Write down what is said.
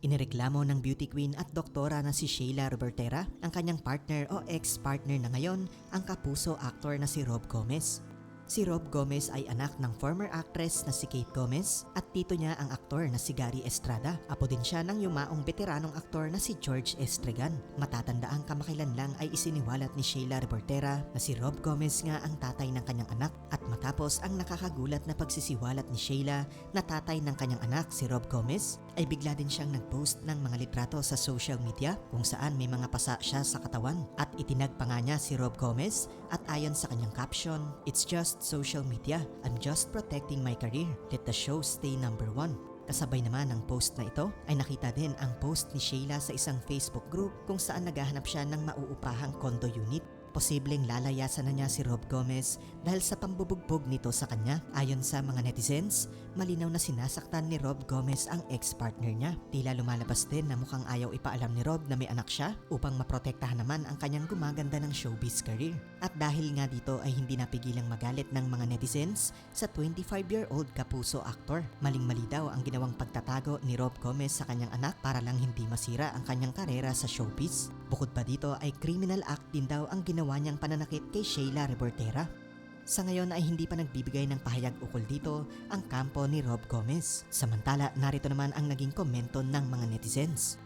Inireklamo ng beauty queen at doktora na si Sheila Robertera, ang kanyang partner o ex-partner na ngayon, ang kapuso actor na si Rob Gomez. Si Rob Gomez ay anak ng former actress na si Kate Gomez at tito niya ang aktor na si Gary Estrada. Apo din siya ng yumaong veteranong aktor na si George Estregan. Matatandaang kamakailan lang ay isiniwalat ni Sheila Reportera na si Rob Gomez nga ang tatay ng kanyang anak at matapos ang nakakagulat na pagsisiwalat ni Sheila na tatay ng kanyang anak si Rob Gomez ay bigla din siyang nagpost ng mga litrato sa social media kung saan may mga pasa siya sa katawan at itinag nga niya si Rob Gomez at ayon sa kanyang caption, It's just social media. I'm just protecting my career. Let the show stay number one. Kasabay naman ng post na ito ay nakita din ang post ni Sheila sa isang Facebook group kung saan naghahanap siya ng mauupahang condo unit. Posibleng lalayasan na niya si Rob Gomez dahil sa pambubugbog nito sa kanya. Ayon sa mga netizens, malinaw na sinasaktan ni Rob Gomez ang ex-partner niya. Tila lumalabas din na mukhang ayaw ipaalam ni Rob na may anak siya upang maprotektahan naman ang kanyang gumaganda ng showbiz career. At dahil nga dito ay hindi napigilang magalit ng mga netizens sa 25-year-old kapuso actor. Maling-mali daw ang ginawang pagtatago ni Rob Gomez sa kanyang anak para lang hindi masira ang kanyang karera sa showbiz. Bukod pa dito ay criminal act din daw ang ginawa niyang pananakit kay Sheila Reportera. Sa ngayon ay hindi pa nagbibigay ng pahayag ukol dito ang kampo ni Rob Gomez. Samantala, narito naman ang naging komento ng mga netizens.